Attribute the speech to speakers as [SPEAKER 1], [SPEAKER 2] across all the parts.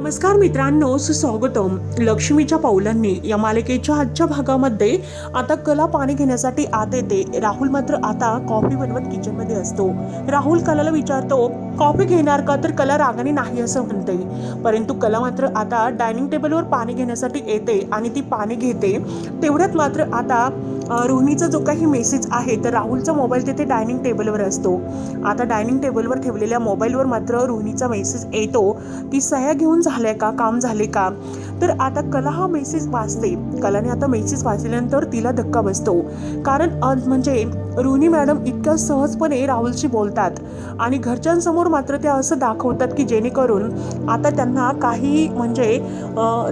[SPEAKER 1] नमस्कार मित्रांनो सुस्वागतम. लक्ष्मीच्या पावलांनी या मालिकेच्या आजच्या भागामध्ये आता कला पाणी घेण्यासाठी आत येते. राहुल मात्र आता कॉफी बनवत किचनमध्ये असतो. राहुल कलाला विचारतो कॉफी घेणार का? तर कला रागाने नाही असं म्हणते. परंतु कला मात्र आता डायनिंग टेबलवर पाणी घेण्यासाठी येते आणि ती पाणी घेते. तेवढ्यात मात्र आता रोहिणीचा जो काही मेसेज आहे तर राहुलचा मोबाईल तिथे डायनिंग टेबलवर असतो. आता डायनिंग टेबलवर ठेवलेल्या मोबाईलवर मात्र रोहिणीचा मेसेज येतो की सह्या घेऊन झाल्या का? काम झाले का? तर आता कला हा मेसेज वाचते. कलाने आता मेसेज वाचल्यानंतर तिला धक्का बसतो. कारण म्हणजे रुनी मॅडम इतक्या सहजपणे राहुलशी बोलतात. आणि घरच्यांसमोर मात्र त्या असं दाखवतात की जेणेकरून आता त्यांना काही म्हणजे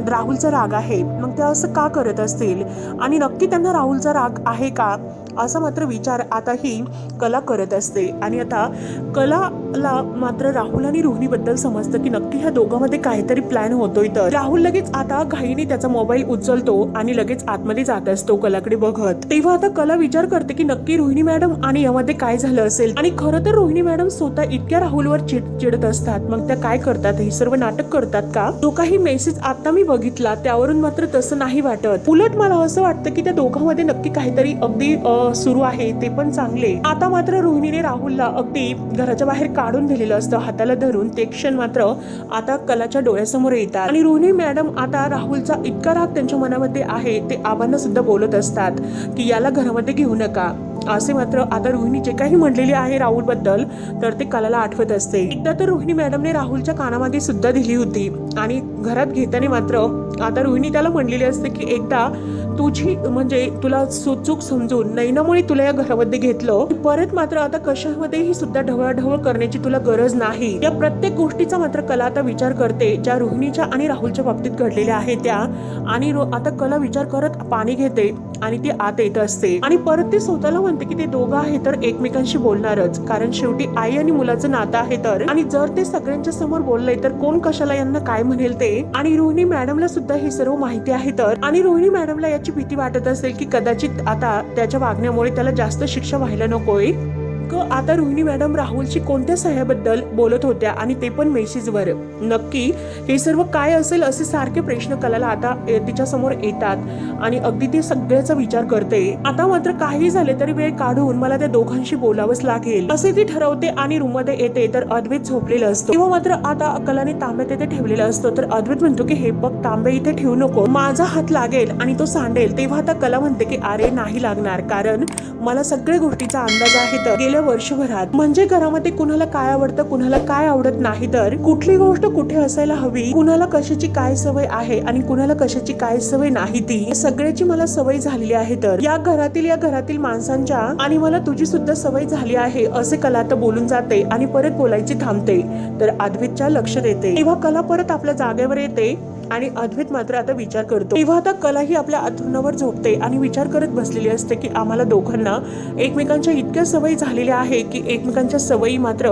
[SPEAKER 1] राहुलचा राग आहे. मग त्या असं का करत असतील? आणि नक्की त्यांना राहुलचा राग आहे का? असा मात्र विचार आता ही कला करत असते. आणि आता कलाला मात्र राहुल आणि रोहिणीबद्दल समजतं की नक्की ह्या दोघांमध्ये काहीतरी प्लॅन होतोय तर. राहुल लगेच आता घाईने त्याचा मोबाईल उचलतो आणि लगेच आतमध्ये जात असतो कलाकडे बघत. तेव्हा आता कला विचार करते की नक्की रोहिणी मॅडम आणि यामध्ये काय झालं असेल? आणि खरं तर रोहिणी मॅडम स्वतः इतक्या राहुलवर चिड चिडत असतात. मग त्या काय करतात? हे सर्व नाटक करतात का? जो काही मेसेज आता मी बघितला त्यावरून मात्र तसं नाही वाटत. उलट मला असं वाटतं की त्या दोघांमध्ये नक्की काहीतरी अगदी सुरू आहे ते पण चांगले. आता मात्र रोहिणीने राहुलला अगदी घराच्या बाहेर काढून दिलेलं असतं हाताला धरून. ते क्षण मात्र आता कलाच्या डोळ्यासमोर येतात. आणि रोहिणी मॅडम आता राहुलचा इतका राग त्यांच्या मनामध्ये आहे ते आबांना सुद्धा बोलत असतात की याला घरामध्ये घेऊ नका. असे मात्र आता रोहिणी जे काही म्हणलेली आहे राहुलबद्दल तर ते कलाला आठवत असते. एकदा तर रोहिणी मॅडमने राहुलच्या कानामागे सुद्धा दिली होती. आणि घरात घेताना मात्र आता रोहिणी त्याला म्हणलेली असते की एकदा तुझी म्हणजे तुला सुचूक समजून नैनामुळे तुला या घरामध्ये घेतलं परत मात्र आता कशामध्येही सुद्धा ढवळाढवळ करण्याची तुला गरज नाही. या प्रत्येक गोष्टीचा मात्र कला आता विचार करते ज्या रोहिणीच्या आणि राहुलच्या बाबतीत घडलेल्या आहेत त्या. आणि आता कला विचार करत पाणी घेते आणि ती आत येत असते. आणि परत ती स्वतःला म्हणते की ते दोघं आहे तर एकमेकांशी बोलणारच. कारण शेवटी आई आणि मुलाचं नातं आहे तर. आणि जर ते सगळ्यांच्या समोर बोलले तर कोण कशाला यांना काय म्हणेल ते. आणि रोहिणी मॅडमला सुद्धा ही सर्व माहिती आहे तर. आणि रोहिणी मॅडमला याची भीती वाटत असेल की कदाचित आता त्याच्या वागण्यामुळे त्याला जास्त शिक्षा व्हायला नकोय नेमकं आता रोहिणी मॅडम राहुलची कोणत्या सह्याबद्दल बोलत होत्या आणि ते पण मेसेजवर. नक्की हे सर्व काय असेल असे सारखे प्रश्न कलाला आता तिच्या समोर येतात. आणि अगदी ती सगळ्याचा विचार करते. आता मात्र काही झाले तरी वेळ काढून मला त्या दोघांशी बोलावंच लागेल. असे ती ठरवते आणि रूममध्ये येते तर अद्वैत झोपलेलं असतो. तेव्हा मात्र आता कलाने तांब्या तिथे ठेवलेलं असतो. तर अद्वैत म्हणतो की हे बघ तांबे इथे ठेवू नको. माझा हात लागेल आणि तो सांडेल. तेव्हा आता कला म्हणते की अरे नाही लागणार. कारण मला सगळ्या गोष्टीचा अंदाज आहे तर. गेल्या वर्षभरात. म्हणजे घरामध्ये कुणाला काय आवडतं कुणाला काय आवडत नाही तर कुठली गोष्ट कुठे असायला हवी कुणाला कशाची काय सवय आहे आणि कुणाला कशाची काय सवय नाही ती सगळ्याची मला सवय झालेली आहे तर. या घरातील या घरातील माणसांच्या आणि मला तुझी सुद्धा सवय झाली आहे असे कला तर बोलून जाते आणि परत बोलायची थांबते. तर आदवीच्या लक्ष देते. तेव्हा कला परत आपल्या जागेवर येते. आणि अद्वैत मात्र आता विचार करतो. तेव्हा आता कलाही आपल्या अथुनावर झोपते आणि विचार करत बसलेली असते की आम्हाला दोघांना एकमेकांच्या इतक्या सवयी झालेल्या आहे की एकमेकांच्या सवयी मात्र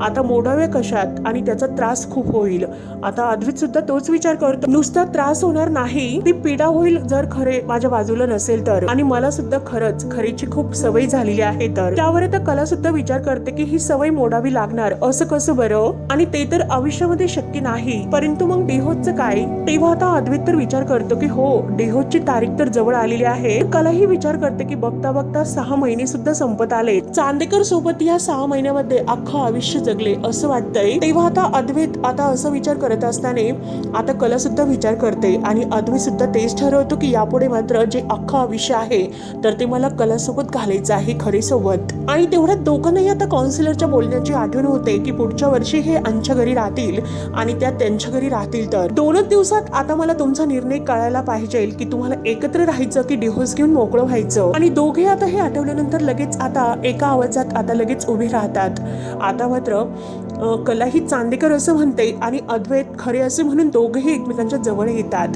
[SPEAKER 1] आता मोडाव्या कशात आणि त्याचा त्रास खूप होईल. आता अद्वैत सुद्धा तोच विचार करतो. नुसता त्रास होणार नाही ती पीडा होईल जर खरे माझ्या बाजूला नसेल तर. आणि मला सुद्धा खरंच खरीची खूप सवय झालेली आहे तर. त्यावर आता कला सुद्धा विचार करते की ही सवय मोडावी लागणार असं कसं बरं? आणि ते तर आयुष्यामध्ये शक्य नाही परंतु मग डेहोजचं काय? तेव्हा आता अद्वित तर विचार करतो की हो डेहोची तारीख तर जवळ आलेली आहे. कलाही विचार करते की बघता बघता सहा महिने सुद्धा संपत आले. चांदेकर सोबत या सहा महिन्यामध्ये अख्खं आयुष्य जगले असं वाटतंय. तेव्हा आता अद्वैत आता असं विचार करत असताना आता कला सुद्धा विचार करते आणि अद्वैत सुद्धा तेच ठरवतो की यापुढे मात्र जे अख्खं आयुष्य आहे तर ते मला कलासोबत घालायचं आहे खरे सोबत. आणि तेवढ्यात दोघांनाही आता काउन्सिलरच्या बोलण्याची आठवण होते की पुढच्या वर्षी हे आमच्या घरी राहतील आणि त्या त्यांच्या घरी राहतील तर. दोनच दिवसात आता मला तुमचा निर्णय कळायला पाहिजे की तुम्हाला एकत्र राहायचं की डिव्होर्स घेऊन मोकळं व्हायचं? आणि दोघे आता हे आठवल्यानंतर लगेच आता एका आवाजात आता लगेच उभे राहतात. आता मात्र कला ही चांदेकर असं म्हणते आणि अद्वैत खरे असे म्हणून दोघेही एकमेकांच्या जवळ येतात.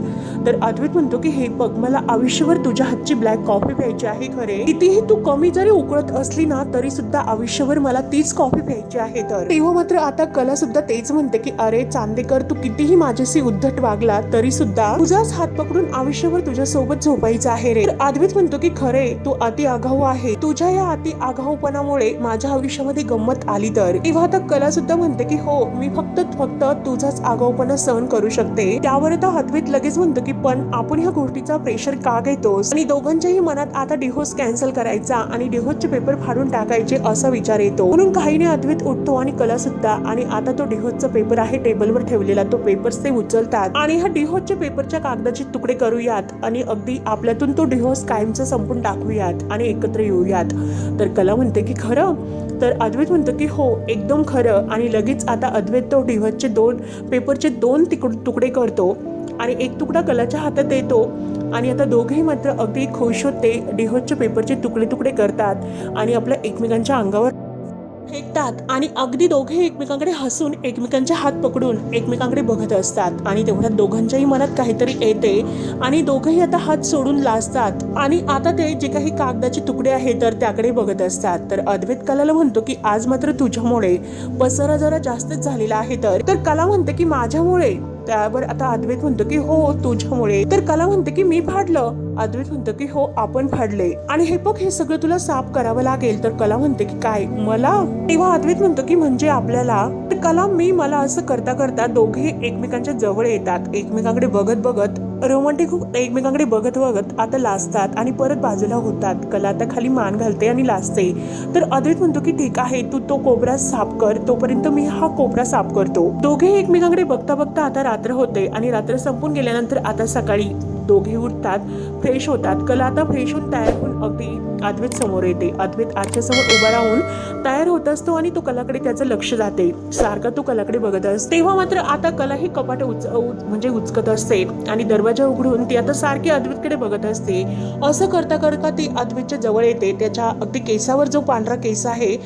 [SPEAKER 1] तर अद्वैत म्हणतो की हे बघ मला आयुष्यभर तुझ्या हातची ब्लॅक कॉफी प्यायची आहे खरे. कितीही तू कमी जरी उकळत असली ना तरी सुद्धा आयुष्यभर मला तीच कॉफी प्यायची आहे तर. तेव्हा मात्र आता कला सुद्धा तेच म्हणते की अरे चांदेकर तू कितीही माझ्याशी उद्धट वागला असला तरी सुद्धा तुझाच हात पकडून आयुष्यभर तुझ्या सोबत झोपायचं आहे रे. आदवित म्हणतो की खरे तू अति आघाऊ आहे. तुझ्या या अति आघाऊपणामुळे माझ्या आयुष्यामध्ये गंमत आली तर. तेव्हा आता कला सुद्धा म्हणते की हो मी फक्त फक्त तुझाच आगाऊपणा सहन करू शकते. त्यावर आता अद्वैत लगेच म्हणतो की पण आपण ह्या गोष्टीचा प्रेशर का घेतोस? आणि दोघांच्याही मनात आता डिहोस कॅन्सल करायचा आणि डिहोसचे पेपर फाडून टाकायचे असा विचार येतो. म्हणून काहीने अद्वित उठतो आणि कला सुद्धा आणि आता तो डिहोसचा पेपर आहे टेबलवर ठेवलेला तो पेपर्स ते उचलतात आणि आणि ह्या डिहोजच्या पेपरच्या कागदाचे तुकडे करूयात आणि अगदी आपल्यातून तो डिहोज कायमचा संपून टाकूयात आणि एकत्र येऊयात. तर कला म्हणते की खरं? तर अद्वैत म्हणतो की हो एकदम खरं. आणि लगेच आता अद्वैत तो डिहोजचे दोन पेपरचे दोन तिकड तुकडे करतो आणि एक तुकडा कलाच्या हातात देतो आणि आता दोघेही मात्र अगदी खुश होते डिहोजच्या पेपरचे तुकडे तुकडे करतात आणि आपल्या एकमेकांच्या अंगावर फेकतात आणि अगदी दोघे एकमेकांकडे हसून एकमेकांचे हात पकडून एकमेकांकडे बघत असतात. आणि तेवढ्यात दोघांच्याही मनात काहीतरी येते आणि दोघंही आता हात सोडून लाजतात. आणि आता ते जे काही कागदाचे तुकडे आहेत तर त्याकडे बघत असतात. तर अद्वैत कलाला म्हणतो की आज मात्र तुझ्यामुळे पसरा जरा जास्तच झालेला आहे तर. तर कला म्हणते की माझ्यामुळे. त्यावर आता अद्वैत म्हणतो की हो तुझ्यामुळे. तर कला म्हणते की मी फाडलं अद्वैत म्हणतो की हो आपण फाडले आणि हे बघ हे सगळं तुला साफ करावं लागेल. तर कला म्हणते की काय? मला? तेव्हा अद्वैत म्हणतो की म्हणजे आपल्याला? तर कला मी मला असं करता करता दोघे एकमेकांच्या जवळ येतात. एकमेकांकडे बघत बघत रोमॅन्टिक एकमेकांकडे बघत बघत आता लाजतात आणि परत बाजूला होतात. कला आता खाली मान घालते आणि लाजते. तर अद्वैत म्हणतो की ठीक आहे तू तो कोबरा साफ कर. तोपर्यंत मी हा कोबरा साफ करतो. दोघे एकमेकांकडे बघता बघता आता रात्र होते आणि रात्र संपून गेल्यानंतर आता सकाळी दोघे उठतात फ्रेश होतात. कला आता फ्रेश होऊन तयार होऊन अगदी अद्वैत समोर येते. अद्वैत आजच्या समोर उभा राहून तयार होत असतो आणि तो कलाकडे त्याचं लक्ष जाते. सारखा तो कलाकडे बघत असतो. तेव्हा मात्र आता कला ही कपाट उच म्हणजे उचकत असते आणि दरवाजा उघडून ती आता सारखी अद्वैतकडे बघत असते. असं करता करता ती अद्वैतच्या जवळ येते. त्याच्या अगदी केसावर जो पांढरा केस आहे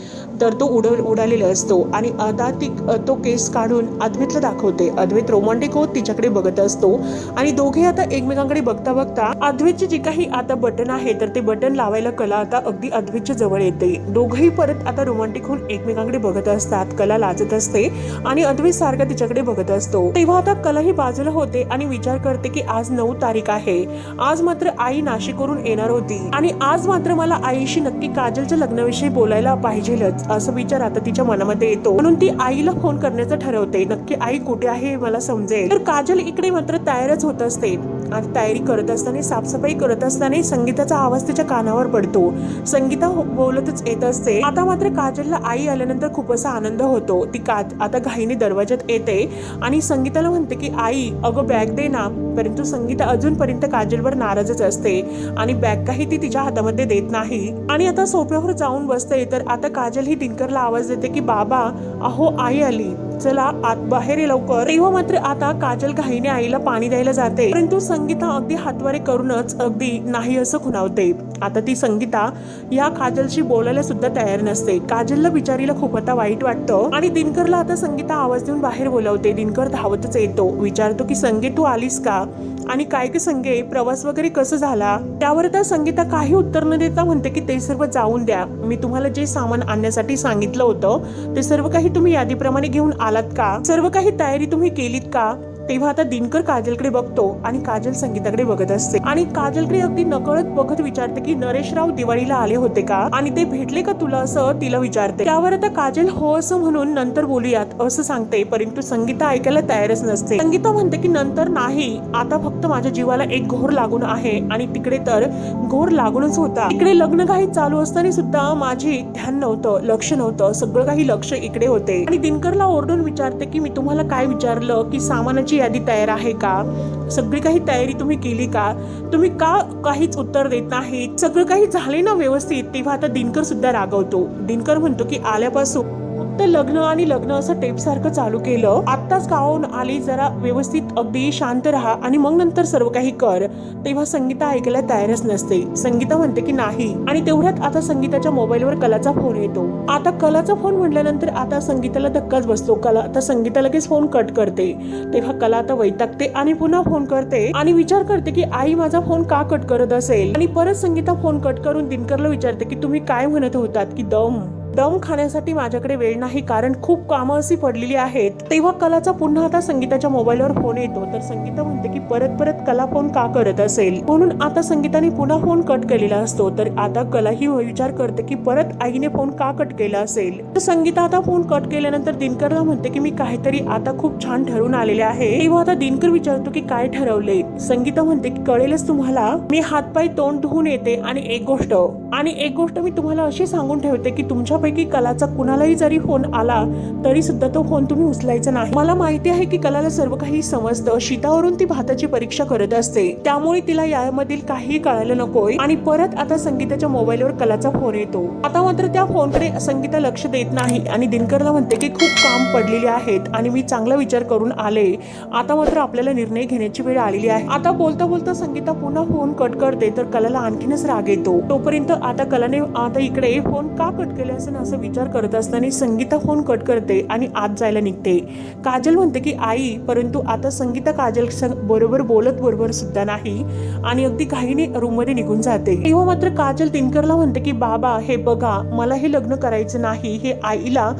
[SPEAKER 1] तर तो उड उडालेला असतो आणि आता ती तो केस काढून अद्वैतला दाखवते. अद्वैत रोमांटिक होत तिच्याकडे बघत असतो आणि दोघे आता एकमेकांकडे बघता बघता अद्वैतचे जे काही आता बटन आहे तर ते बटन लावायला कला आता अगदी अद्वितच्या जवळ येते. दोघेही परत आता रोमांटिक होऊन एकमेकांकडे बघत असतात. कला लाजत असते आणि अद्वित सारखा तिच्याकडे बघत असतो. तेव्हा आता कला ही बाजूला होते आणि विचार करते की आज नऊ तारीख आहे. आज मात्र आई नाशिकवरून येणार होती. आणि आज मात्र मला आईशी नक्की काजलच्या लग्नाविषयी बोलायला पाहिजेलच असं विचार आता तिच्या मनामध्ये येतो. म्हणून ती आईला फोन करण्याचं ठरवते. नक्की आई कुठे आहे हे मला समजेल. तर काजल इकडे मात्र तयारच होत असते. आणि तयारी करत असताना साफसफाई करत असताना संगीताचा आवाज तिच्या कानावर पडतो. संगीता हो- बोलतच येत असते. आता मात्र काजलला आई आल्यानंतर खूप असा आनंद होतो. ती का आता घाईने दरवाज्यात येते आणि संगीताला म्हणते की आई अगं बॅग दे ना. परंतु संगीता अजूनपर्यंत काजलवर नाराजच असते आणि बॅग काही ती तिच्या हातामध्ये देत नाही. आणि आता सोप्यावर जाऊन बसते तर आता काजल ही दिनकरला आवाज देते की बाबा अहो आई आली. चला आत बाहेर ये लवकर. तेव्हा मात्र आता काजल घाईने आईला पाणी द्यायला जाते. परंतु संगीता अगदी हातवारे करूनच अगदी नाही असं खुणावते. आता ती संगीता या काजलशी बोलायला सुद्धा तयार नसते. काजलला बिचारीला खूप आता वाईट वाटतं. आणि दिनकरला आता संगीता आवाज देऊन बाहेर बोलावते. दिनकर धावतच येतो. विचारतो की संगीत तू आलीस का? आणि काय की संगे प्रवास वगैरे कसं झाला त्यावर त्या संगीता काही उत्तर न देता म्हणते की ते सर्व जाऊन द्या. मी तुम्हाला जे सामान आणण्यासाठी सांगितलं होतं ते सर्व काही तुम्ही यादीप्रमाणे घेऊन आलात का? सर्व काही तयारी तुम्ही केलीत का? तेव्हा आता दिनकर काजलकडे बघतो आणि काजल संगीताकडे बघत असते. आणि काजलकडे अगदी नकळत बघत विचारते की नरेशराव दिवाळीला आले होते का? आणि ते भेटले का तुला असं तिला विचारते. त्यावर आता काजल हो असं म्हणून नंतर बोलूयात असं सांगते. परंतु संगीता ऐकायला तयारच नसते. संगीता म्हणते की नंतर नाही आता फक्त माझ्या जीवाला एक घोर लागून आहे आणि तिकडे तर घोर लागूनच होता. इकडे लग्न काही चालू असताना सुद्धा माझी ध्यान नव्हतं लक्ष नव्हतं. सगळं काही लक्ष इकडे होते. आणि दिनकरला ओरडून विचारते की मी तुम्हाला काय विचारलं? की सामानाची यादी तयार आहे का? सगळी काही तयारी तुम्ही केली का? तुम्ही का काहीच उत्तर देत नाही सगळं काही झाले ना व्यवस्थित? तेव्हा आता दिनकर सुद्धा रागवतो. दिनकर म्हणतो की आल्यापासून फक्त लग्न आणि लग्न असं टेप सारखं चालू केलं. आत्ताच गावाहून आली जरा व्यवस्थित अगदी शांत राहा आणि मग नंतर सर्व काही कर. तेव्हा संगीता ऐकायला तयारच नसते. संगीता म्हणते की नाही. आणि तेवढ्यात आता संगीताच्या मोबाईलवर कलाचा फोन येतो. आता कलाचा फोन म्हटल्यानंतर आता संगीताला धक्काच बसतो. कला आता संगीता लगेच फोन कट करते. तेव्हा कला आता वैतागते आणि पुन्हा फोन करते आणि विचार करते की आई माझा फोन का कट करत असेल? आणि परत संगीता फोन कट करून दिनकरला विचारते की तुम्ही काय म्हणत होतात? की दम. दम खाण्यासाठी माझ्याकडे वेळ नाही कारण खूप कामं अशी पडलेली आहेत. तेव्हा कलाचा पुन्हा आता संगीताच्या मोबाईलवर फोन येतो. तर संगीता म्हणते की परत परत कला फोन का करत असेल? म्हणून आता संगीताने पुन्हा फोन कट केलेला असतो. तर आता कला ही विचार करते की परत आईने फोन का कट केला असेल? तर संगीता आता फोन कट केल्यानंतर दिनकरला म्हणते की मी काहीतरी आता खूप छान ठरवून आलेले आहे. तेव्हा आता दिनकर विचारतो की काय ठरवले? संगीता म्हणते की कळेलच तुम्हाला मी हातपाय तोंड धुवून येते आणि एक गोष्ट आणि एक गोष्ट मी तुम्हाला अशी सांगून ठेवते की तुमच्या तुमच्यापैकी कलाचा कुणालाही जरी फोन आला तरी सुद्धा तो फोन तुम्ही उचलायचा नाही. मला माहिती आहे की कलाला सर्व काही समजतं. शीतावरून ती भाताची परीक्षा करत असते. त्यामुळे तिला यामधील काही कळायला नकोय. आणि परत आता संगीताच्या मोबाईलवर कलाचा फोन येतो. आता मात्र त्या फोनकडे संगीता लक्ष देत नाही आणि दिनकरला म्हणते की खूप काम पडलेले आहेत आणि मी चांगला विचार करून आले. आता मात्र आपल्याला निर्णय घेण्याची वेळ आलेली आहे. आता बोलता बोलता संगीता पुन्हा फोन कट करते तर कलाला आणखीनच राग येतो. तोपर्यंत आता कलाने आता इकडे फोन का कट केले असं असं विचार करत असताना संगीता फोन कट करते आणि आत जायला निघते. काजल म्हणते की आई परंतु आता संगीता काजल बरोबर बोलत बरोबर सुद्धा नाही आणि अगदी काहीने रूममध्ये निघून जाते. तेव्हा मात्र काजल तिनकरला म्हणते की बाबा हे बघा मला हे लग्न करायचं नाही. हे आईला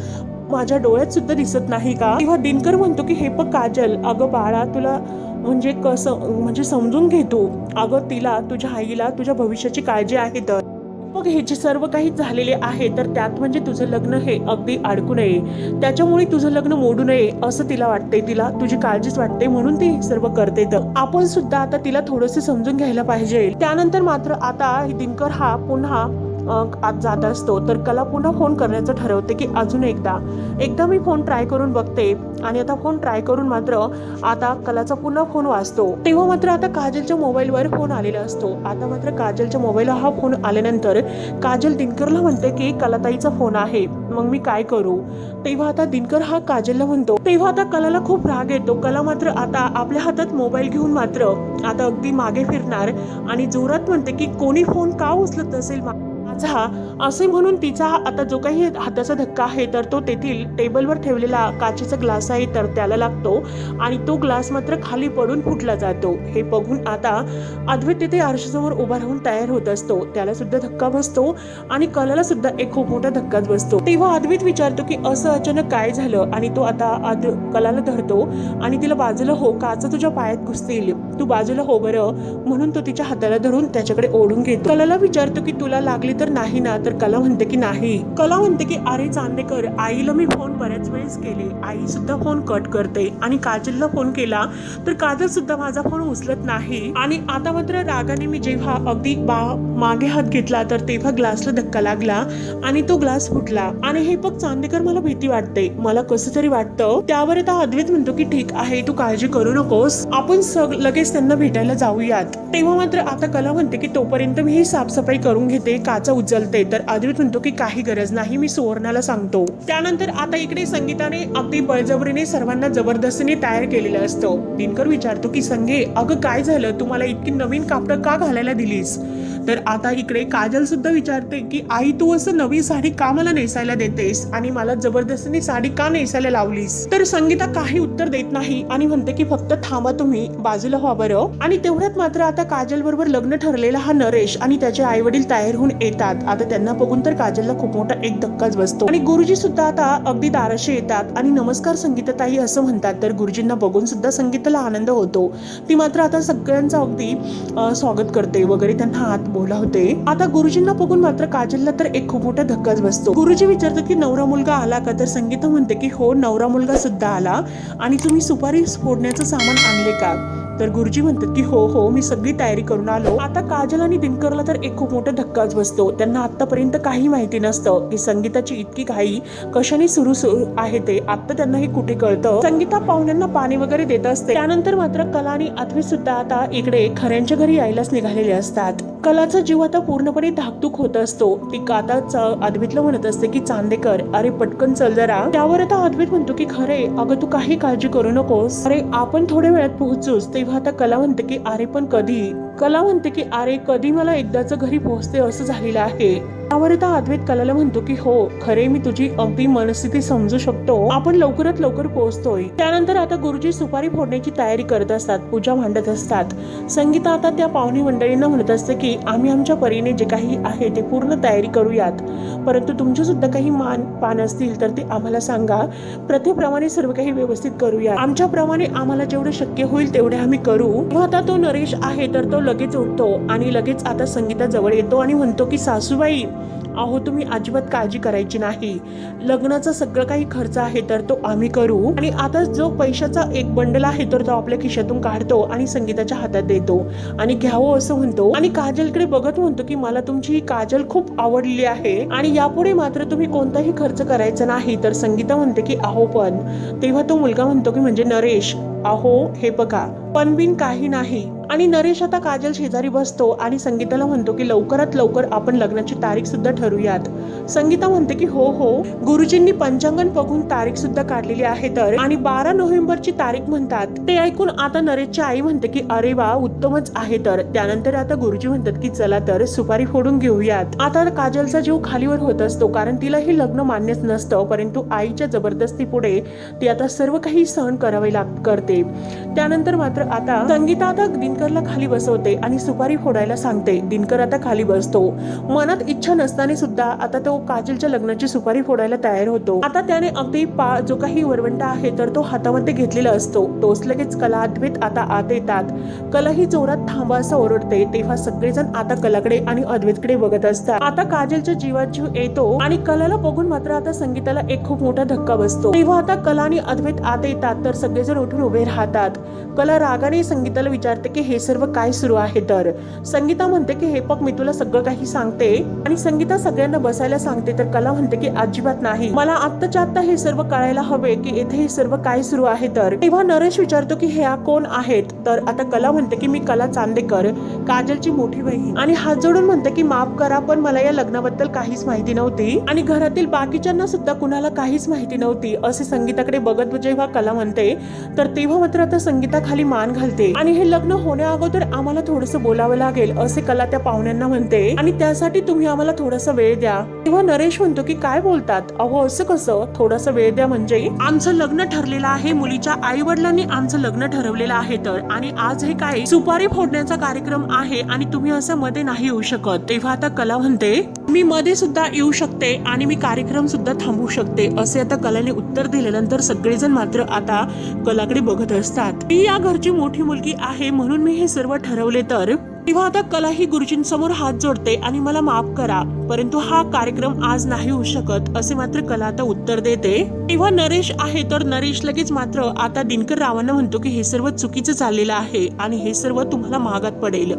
[SPEAKER 1] माझ्या डोळ्यात सुद्धा दिसत नाही का? तेव्हा दिनकर म्हणतो की हे बघ काजल अगं बाळा तुला म्हणजे कसं म्हणजे समजून घेतो अगं तिला तुझ्या आईला तुझ्या भविष्याची काळजी आहे तर. मग हे जे सर्व काही झालेले आहे तर त्यात म्हणजे तुझं लग्न हे अगदी अडकू नये. त्याच्यामुळे तुझं लग्न मोडू नये असं तिला वाटते तिला तुझी काळजीच वाटते म्हणून ती सर्व करते. तर आपण सुद्धा आता तिला थोडंसं समजून घ्यायला पाहिजे. त्यानंतर मात्र आता दिनकर हा पुन्हा आज आत जात असतो. तर कला पुन्हा फोन करण्याचं ठरवते की अजून एकदा. एकदा मी फोन ट्राय करून बघते आणि आता फोन ट्राय करून मात्र आता कलाचा पुन्हा फोन वाचतो. तेव्हा मात्र आता काजलच्या मोबाईलवर फोन आलेला असतो. आता मात्र काजलच्या मोबाईलला हा फोन आल्यानंतर काजल दिनकरला म्हणते की कलाताईचा फोन आहे. मग मी काय करू? तेव्हा आता दिनकर हा काजलला म्हणतो. तेव्हा आता कलाला खूप राग येतो. कला मात्र आता आपल्या हातात मोबाईल घेऊन मात्र आता अगदी मागे फिरणार आणि जोरात म्हणते की कोणी फोन का उचलत नसेल मा- असे म्हणून तिचा आता जो काही हाताचा धक्का आहे तर तो तेथील टेबलवर ठेवलेला काचेचा ग्लास आहे तर त्याला लागतो आणि तो ग्लास मात्र खाली पडून फुटला जातो. हे बघून आता अद्वैत तिथे आरशासमोर उभा राहून तयार होत असतो. त्याला सुद्धा धक्का बसतो आणि कलाला सुद्धा एक खूप मोठा धक्काच बसतो. तेव्हा अद्वैत विचारतो की असं अचानक काय झालं? आणि तो आता कलाला धरतो आणि तिला बाजूला हो काचा तुझ्या पायात घुसतील. तू बाजूला हो बरं म्हणून तो तिच्या हाताला धरून त्याच्याकडे ओढून घेतो. कलाला विचारतो की तुला लागली तर नाही ना? तर कला म्हणते की नाही. कला म्हणते की अरे चांदेकर आईला मी फोन बऱ्याच वेळेस केले. आई सुद्धा फोन कट करते आणि काजलला फोन केला तर काजल सुद्धा माझा फोन उचलत नाही. आणि आता मात्र रागाने मी जेव्हा अगदी बा मागे हात घेतला तर तेव्हा ग्लासला धक्का लागला आणि तो ग्लास फुटला. आणि हे बघ चांदेकर मला भीती वाटते. मला कसं तरी वाटतं. त्यावर आता अद्वैत म्हणतो की ठीक आहे तू काळजी करू नकोस. आपण सग लगेच त्यांना भेटायला जाऊयात. तेव्हा मात्र आता कला म्हणते की तोपर्यंत मी ही साफसफाई करून घेते काचा उचलते. तर अद्वित म्हणतो की काही गरज नाही मी सुवर्णाला सांगतो. त्यानंतर आता इकडे संगीताने अगदी बळजबरीने सर्वांना जबरदस्तीने तयार केलेलं असतं. दिनकर विचारतो की संगे अगं काय झालं? तू मला इतकी नवीन कापडं का घालायला दिलीस? तर आता इकडे काजल सुद्धा विचारते की आई तू असं नवी साडी का मला नेसायला देतेस? आणि मला जबरदस्तीने साडी का नेसायला लावलीस? तर संगीता काही उत्तर देत नाही आणि म्हणते की फक्त थांबा तुम्ही बाजूला व्हा बरं. आणि तेवढ्यात मात्र आता काजल बरोबर लग्न ठरलेला हा नरेश आणि त्याचे आई वडील तयार होऊन येतात. आता त्यांना बघून तर काजलला खूप मोठा एक धक्काच बसतो. आणि गुरुजी सुद्धा आता अगदी दाराशी येतात आणि नमस्कार संगीताताई असं म्हणतात. तर गुरुजींना बघून सुद्धा संगीताला आनंद होतो. ती मात्र आता सगळ्यांचा अगदी स्वागत करते. वगैरे त्यांना हात बोला होते. आता गुरुजींना बघून मात्र काजलला तर एक खूप मोठा धक्काच बसतो. गुरुजी विचारतात की नवरा मुलगा आला का? तर संगीता म्हणते की हो नवरा मुलगा सुद्धा आला. आणि तुम्ही सुपारी फोडण्याचं सामान आणले का? तर गुरुजी म्हणतात की हो हो मी सगळी तयारी करून आलो. आता काजल आणि दिनकरला तर एक खूप मोठा धक्काच बसतो. त्यांना आतापर्यंत काही माहिती नसतं. की संगीताची इतकी घाई कशाने सुरू सुरू आहे ते? आता त्यांना हे कुठे कळतं? संगीता पाहुण्यांना पाणी वगैरे देत असते. त्यानंतर मात्र कला आणि अथवी सुद्धा आता इकडे खऱ्यांच्या घरी यायलाच निघालेले असतात. कलाचा जीव आता पूर्णपणे धाकधूक होत असतो. ती आता च- म्हणत असते की चांदेकर अरे पटकन चल जरा. त्यावर आता अद्वित म्हणतो की खरे अगं तू काही काळजी करू नकोस. अरे आपण थोड्या वेळात पोहोचूच. तेव्हा आता कलावंत की अरे पण कधी कला म्हणते की अरे कधी मला एकदाच घरी पोहोचते असं झालेलं आहे. त्यावर आता अद्वैत कलाला म्हणतो की हो खरे मी तुझी अगदी मनस्थिती समजू शकतो. आपण लवकरात लवकर पोहोचतोय. त्यानंतर आता गुरुजी सुपारी फोडण्याची तयारी करत असतात पूजा मांडत असतात. संगीता आता त्या पाहुणी मंडळींना म्हणत असते की आम्ही आमच्या परीने जे काही आहे ते पूर्ण तयारी करूयात. परंतु तुमचे सुद्धा काही मान पान असतील तर ते आम्हाला सांगा. प्रथेप्रमाणे सर्व काही व्यवस्थित करूया आमच्याप्रमाणे आम्हाला जेवढं शक्य होईल तेवढे आम्ही करू. आता तो नरेश आहे तर तो लगेच उठतो आणि लगेच आता संगीताजवळ येतो आणि म्हणतो की सासूबाई अहो तुम्ही अजिबात काळजी करायची नाही. लग्नाचा सगळं काही खर्च आहे तर तो आम्ही करू. आणि आता जो पैशाचा एक बंडल आहे तर तो आपल्या खिशातून काढतो आणि संगीताच्या हातात देतो. आणि घ्यावं असं म्हणतो. आणि काजलकडे बघत म्हणतो की मला तुमची ही काजल खूप आवडली आहे. आणि यापुढे मात्र तुम्ही कोणताही खर्च करायचा नाही. तर संगीता म्हणते की अहो पण. तेव्हा तो मुलगा म्हणतो की म्हणजे नरेश अहो हे बघा. पण बिन काही नाही. आणि नरेश आता काजल शेजारी बसतो आणि संगीताला म्हणतो की लवकरात लवकर आपण लग्नाची तारीख सुद्धा ठरवूयात. संगीता म्हणते की हो हो. गुरुजींनी पंचांगण बघून तारीख सुद्धा काढलेली आहे तर. आणि बारा नोव्हेंबरची तारीख म्हणतात. ते ऐकून आता नरेशची आई म्हणते की अरे वा उत्तमच आहे तर. त्यानंतर आता गुरुजी म्हणतात की चला तर सुपारी फोडून घेऊयात. आता काजलचा जीव खालीवर होत असतो कारण तिला हे लग्न मान्यच नसतं. परंतु आईच्या जबरदस्ती पुढे ती आता सर्व काही सहन करावे लाग करते. त्यानंतर मात्र आता संगीता आता दिनकरला खाली बसवते आणि सुपारी फोडायला सांगते. दिनकर आता खाली बसतो. मनात इच्छा नसताना सुद्धा आता तो काजलच्या लग्नाची सुपारी फोडायला तयार होतो. आता त्याने अगदी पा जो काही वरवंटा आहे तर तो हातामध्ये घेतलेला असतो. तोच लगेच कला आता आत येतात. कला ही जोरात थांबा असं ओरडते. तेव्हा सगळेजण आता कलाकडे आणि अद्वैतकडे बघत असतात. आता काजलच्या जीवात जीव येतो आणि कलाला बघून मात्र आता संगीताला एक खूप मोठा धक्का बसतो. तेव्हा आता कला आणि अद्वैत आत येतात. तर सगळेजण उठून उभे राहतात कला रागाने संगीताला विचारते की हे सर्व काय सुरू आहे तर? संगीता म्हणते की हे पग मी तुला सगळं काही सांगते. आणि संगीता सगळ्यांना बसायला सांगते तर कला म्हणते की अजिबात नाही. मला आत्ताच्या आत्ता हे सर्व कळायला हवे की येथे हे सर्व काय सुरू आहे तर? तेव्हा नरेश विचारतो की ह्या कोण आहेत? तर आता कला म्हणते की मी कला चांदेकर काजलची मोठी बहीण. आणि हात जोडून म्हणते की माफ करा पण मला या लग्नाबद्दल काहीच माहिती नव्हती. आणि घरातील बाकीच्यांना सुद्धा कुणाला काहीच माहिती नव्हती असे संगीताकडे बघत जेव्हा कला म्हणते तर तेव्हा मात्र आता संगीताखाली मान घालते. आणि हे लग्न होण्या अगोदर आम्हाला थोडस बोलावं लागेल असे कला त्या पाहुण्यांना म्हणते. आणि त्यासाठी तुम्ही आम्हाला थोडासा वेळ द्या. तेव्हा नरेश म्हणतो की काय बोलतात? अहो असं कसं? थोडासा वेळ द्या म्हणजे. आमचं लग्न ठरलेलं आहे. मुलीच्या आई वडिलांनी आमचं लग्न ठरवलेलं आहे तर. आणि आज हे काय सुपारी फोडण्याचा कार्यक्रम आहे आणि तुम्ही असं मध्ये नाही येऊ शकत. तेव्हा आता कला म्हणते मी मध्ये सुद्धा येऊ शकते आणि मी कार्यक्रम सुद्धा थांबवू शकते. असे आता कलाने उत्तर दिल्यानंतर सगळेजण मात्र आता कलाकडे बघत असतात. मी या घरची मोठी मुलगी आहे म्हणून मी हे सर्व ठरवले तर? तेव्हा आता कला ही गुरुजींसमोर हात जोडते आणि मला माफ करा परंतु हा कार्यक्रम आज नाही होऊ शकत असे मात्र कला आता उत्तर देते. तेव्हा नरेश आहे तर नरेश लगेच मात्र आता दिनकर रावांना म्हणतो की हे सर्व चुकीचं चाललेलं आहे आणि हे सर्व तुम्हाला महागात पडेल.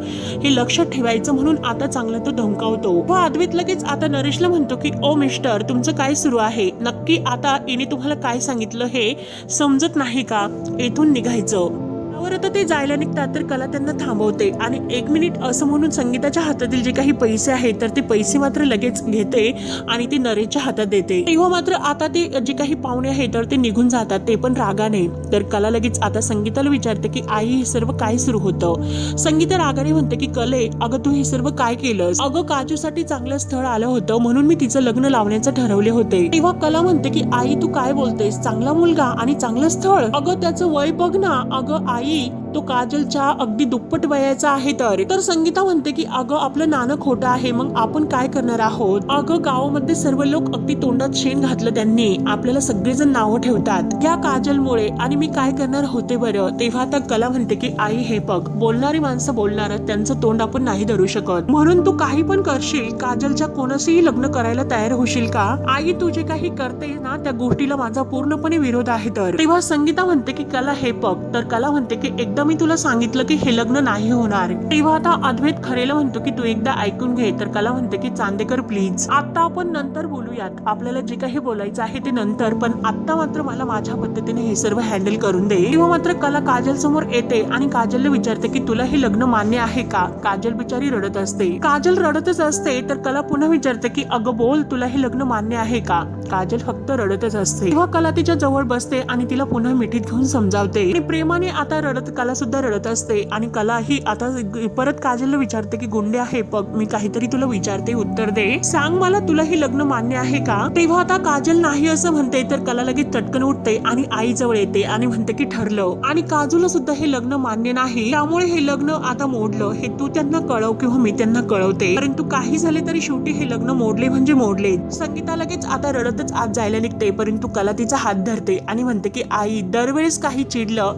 [SPEAKER 1] हे लक्षात ठेवायचं म्हणून आता चांगला तो धमकावतो. व अद्वैत लगेच आता नरेशला म्हणतो की ओ मिस्टर तुमचं काय सुरू आहे? नक्की आता इने तुम्हाला काय सांगितलं हे समजत नाही का? येथून निघायचं. त्यावर आता ते जायला निघतात तर कला त्यांना थांबवते. आणि एक मिनिट असं म्हणून संगीताच्या हातातील जे काही पैसे आहेत तर ते पैसे मात्र लगेच घेते आणि ते नरेशच्या हातात देते. तेव्हा हो, मात्र आता ते जे काही पाहुणे आहेत तर ते निघून जातात ते पण रागाने. तर कला लगेच आता संगीताला विचारते की आई हे सर्व काय सुरू होतं? संगीता रागाने म्हणते की कले अगं तू हे सर्व काय केलंस? अगं काजूसाठी चांगलं स्थळ आलं होतं म्हणून मी तिचं लग्न लावण्याचं ठरवले होते. तेव्हा कला म्हणते की आई तू काय बोलतेस? चांगला मुलगा आणि चांगलं स्थळ? अगं त्याचं वय बघ ना. अगं आई い。तो काजलच्या अगदी दुप्पट वयाचा आहे तर. तर संगीता म्हणते की अगं आपलं नाणं खोटं आहे. मग आपण काय करणार आहोत? अगं गावामध्ये सर्व लोक अगदी तोंडात शेण घातलं त्यांनी. आपल्याला सगळेजण नावं ठेवतात. या काजलमुळे आणि मी काय करणार होते बरं? तेव्हा आता कला म्हणते की आई हे बघ. बोलणारी माणसं बोलणार. त्यांचं तोंड आपण नाही धरू शकत. म्हणून तू काही पण करशील काजलच्या कोणाशीही लग्न करायला तयार होशील का? आई तू जे काही करते ना त्या गोष्टीला माझा पूर्णपणे विरोध आहे तर. तेव्हा संगीता म्हणते की कला हे बघ. तर कला म्हणते की एकदम मी तुला सांगितलं की हे लग्न नाही होणार. तेव्हा आता अद्वैत खरेला म्हणतो की तू एकदा ऐकून घे तर कला म्हणते की चांदेकर प्लीज आता आपण नंतर बोलूयात. आपल्याला जे काही बोलायचं आहे ते नंतर पण आता मात्र मला माझ्या पद्धतीने हे सर्व हँडल करून दे. तेव्हा मात्र कला काजल समोर येते आणि काजलला विचारते की तुला हे लग्न मान्य आहे का? काजल बिचारी रडत असते. काजल रडतच असते तर कला पुन्हा विचारते की अगं बोल तुला हे लग्न मान्य आहे का? काजल फक्त रडतच असते. तेव्हा कला तिच्या जवळ बसते आणि तिला पुन्हा मिठीत घेऊन समजावते. आणि प्रेमाने आता रडत कला सुद्धा रडत असते आणि कला ही आता परत काजलला विचारते की गुंडे आहे बघ मी काहीतरी तुला विचारते उत्तर दे. सांग मला तुला हे लग्न मान्य आहे का? तेव्हा आता काजल नाही असं म्हणते तर कला लगेच चटकन उठते आणि आई जवळ येते आणि म्हणते की ठरलं. आणि काजूला सुद्धा हे लग्न मान्य नाही. त्यामुळे हे लग्न आता मोडलं. हे तू त्यांना कळव किंवा मी त्यांना कळवते. परंतु काही झाले तरी शेवटी हे लग्न मोडले म्हणजे मोडले. संगीता लगेच आता रडतच आत जायला निघते परंतु कला तिचा हात धरते आणि म्हणते की आई दरवेळेस काही चिडलं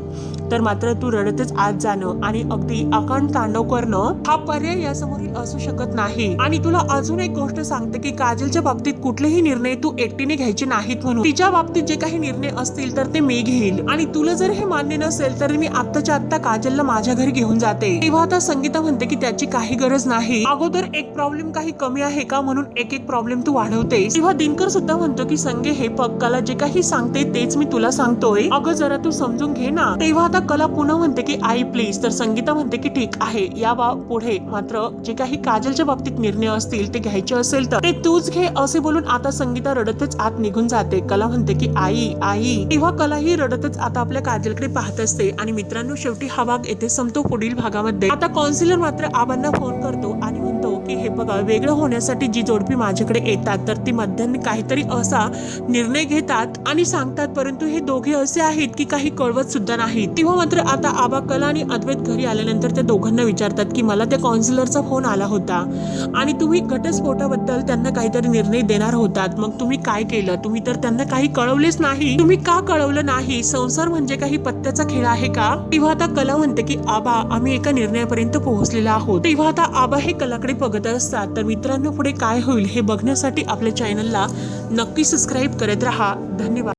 [SPEAKER 1] तर मात्र तू रडतच आत जाणं आणि अगदी अकांड तांडव करणं हा पर्याय यासमोरील असू शकत नाही. आणि तुला अजून एक गोष्ट सांगते की काजलच्या बाबतीत कुठलेही निर्णय तू एकटीने घ्यायचे नाहीत म्हणून. तिच्या बाबतीत जे काही निर्णय असतील तर ते मी घेईल आणि तुला जर हे मान्य नसेल तर मी आत्ताच्या आत्ता काजलला माझ्या घरी घेऊन जाते. तेव्हा आता संगीता म्हणते की त्याची काही गरज नाही. अगोदर एक प्रॉब्लेम काही कमी आहे का म्हणून एक एक प्रॉब्लेम तू वाढवते तेव्हा दिनकर सुद्धा म्हणतो की संगे हे पक्काला जे काही सांगते तेच मी तुला सांगतोय. अगं जरा तू समजून घे ना. तेव्हा आता कला पुन्हा म्हणते की आई प्लीज तर संगीता म्हणते की ठीक आहे. या बा पुढे मात्र जे काही काजलच्या बाबतीत निर्णय असतील ते घ्यायचे असेल तर. ते तूच घे असे बोलून आता संगीता रडतच आत निघून जाते. कला म्हणते की आई आई. तेव्हा कला ही रडतच आता आपल्या काजलकडे पाहत असते आणि मित्रांनो शेवटी हा भाग येथे संपतो पुढील भागामध्ये. आता कॉन्सिलर मात्र आबांना फोन करतो आणि की हे बघा वेगळं होण्यासाठी जी जोडपी माझ्याकडे येतात तर ती मध्याने काहीतरी असा निर्णय घेतात आणि सांगतात परंतु हे दोघे असे आहेत की काही कळवत सुद्धा नाही. तेव्हा मात्र आता आबा कला आणि अद्वैत घरी आल्यानंतर त्या दोघांना विचारतात की मला त्या काउन्सिलरचा फोन आला होता आणि तुम्ही घटस्फोटाबद्दल त्यांना काहीतरी निर्णय देणार होतात. मग तुम्ही काय केलं? तुम्ही तर त्यांना काही कळवलेच नाही. तुम्ही का कळवलं नाही? संसार म्हणजे काही पत्त्याचा खेळ आहे का? तेव्हा आता कला म्हणते की आबा आम्ही एका निर्णयापर्यंत पोहोचलेला आहोत. तेव्हा आता आबा हे कलाकडे बघत बघत असतात. तर मित्रांनो पुढे काय होईल हे बघण्यासाठी आपल्या चॅनलला नक्की सबस्क्राईब करत राहा. धन्यवाद.